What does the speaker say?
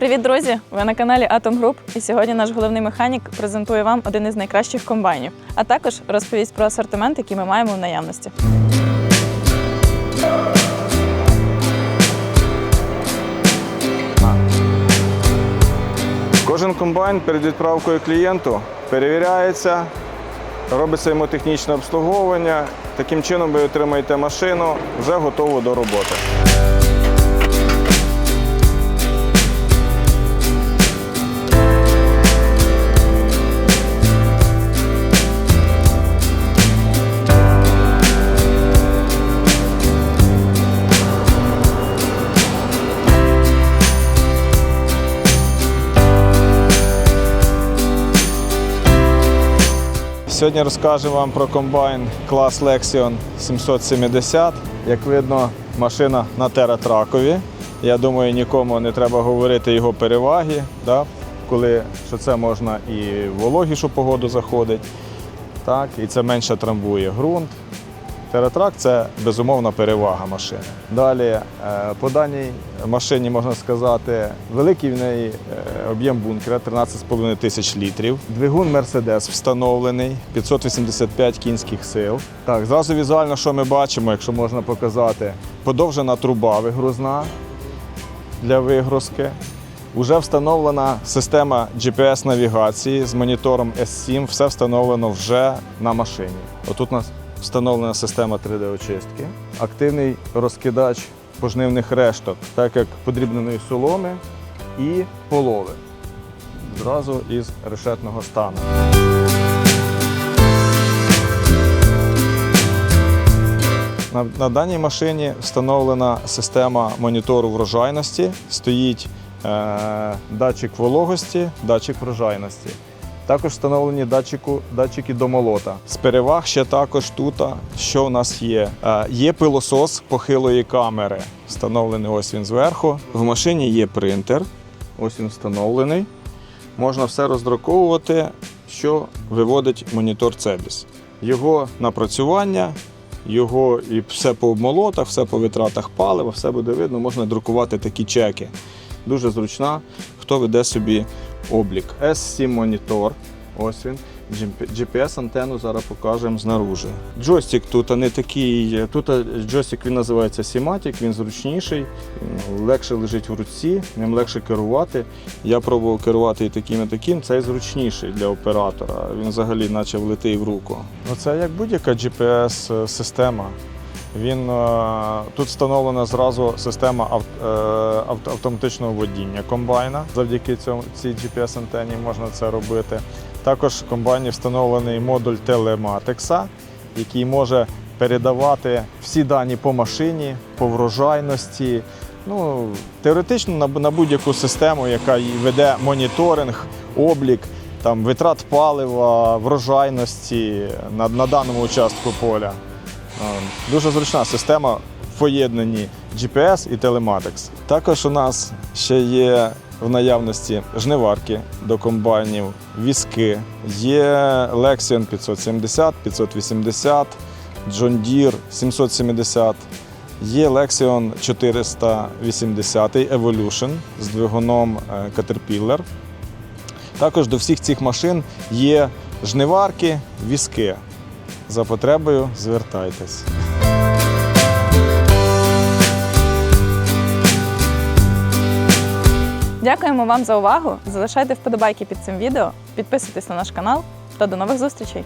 Привіт, друзі! Ви на каналі Atom Group і сьогодні наш головний механік презентує вам один із найкращих комбайнів, а також розповість про асортимент, який ми маємо в наявності. Кожен комбайн перед відправкою клієнту перевіряється, робиться йому технічне обслуговування. Таким чином ви отримаєте машину вже готову до роботи. Сьогодні розкажу вам про комбайн клас Lexion 770. Як видно, машина на тератракові. Я думаю, нікому не треба говорити його переваги, да? коли що це можна і в вологішу погоду заходить, так? і це менше трамбує ґрунт. Тератрак це безумовна перевага машини. Далі е, по даній машині можна сказати, великий в неї е, об'єм бункера 13,5 тисяч літрів. Двигун Mercedes встановлений, 585 кінських сил. Так, зразу візуально, що ми бачимо, якщо можна показати, подовжена труба вигрузна для вигрузки. Уже встановлена система GPS-навігації з монітором S7, все встановлено вже на машині. Отут у нас встановлена система 3D-очистки, активний розкидач пожнивних решток, так як подрібненої соломи і полови. Зразу із решетного стану. На, на даній машині встановлена система монітору врожайності. Стоїть е, датчик вологості, датчик врожайності. Також встановлені датчику, датчики до молота. З переваг ще також тут, що в нас є. Є пилосос похилої камери. Встановлений ось він зверху. В машині є принтер. Ось він встановлений. Можна все роздруковувати, що виводить монітор Цебіс. Його напрацювання, його і все по обмолотах, все по витратах палива, все буде видно, можна друкувати такі чеки. Дуже зручна, хто веде собі облік. S7 монітор. Ось він. GPS-антенну зараз покажемо знаружи. Джойстик тут не такий. Тут джойстик він називається Simatic, він зручніший, легше лежить в руці, ним легше керувати. Я пробував керувати і таким, і таким. Цей зручніший для оператора. Він взагалі наче влетить в руку. Це як будь-яка GPS-система. Він е, тут встановлена зразу система е, авто- автоматичного водіння комбайна. Завдяки цьому цій GPS-антені можна це робити. Також в комбайні встановлений модуль телематикса, який може передавати всі дані по машині, по врожайності. Ну, теоретично на, будь-яку систему, яка веде моніторинг, облік, там, витрат палива, врожайності на, на даному участку поля. Е, Дуже зручна система в поєднанні GPS і Telematics. Також у нас ще є в наявності жниварки до комбайнів, візки. Є Lexion 570, 580, John Deere 770. Є Lexion 480 Evolution з двигуном е, Caterpillar. Також до всіх цих машин є жниварки, візки. За потребою звертайтесь. Дякуємо вам за увагу! Залишайте вподобайки під цим відео, підписуйтесь на наш канал та до нових зустрічей!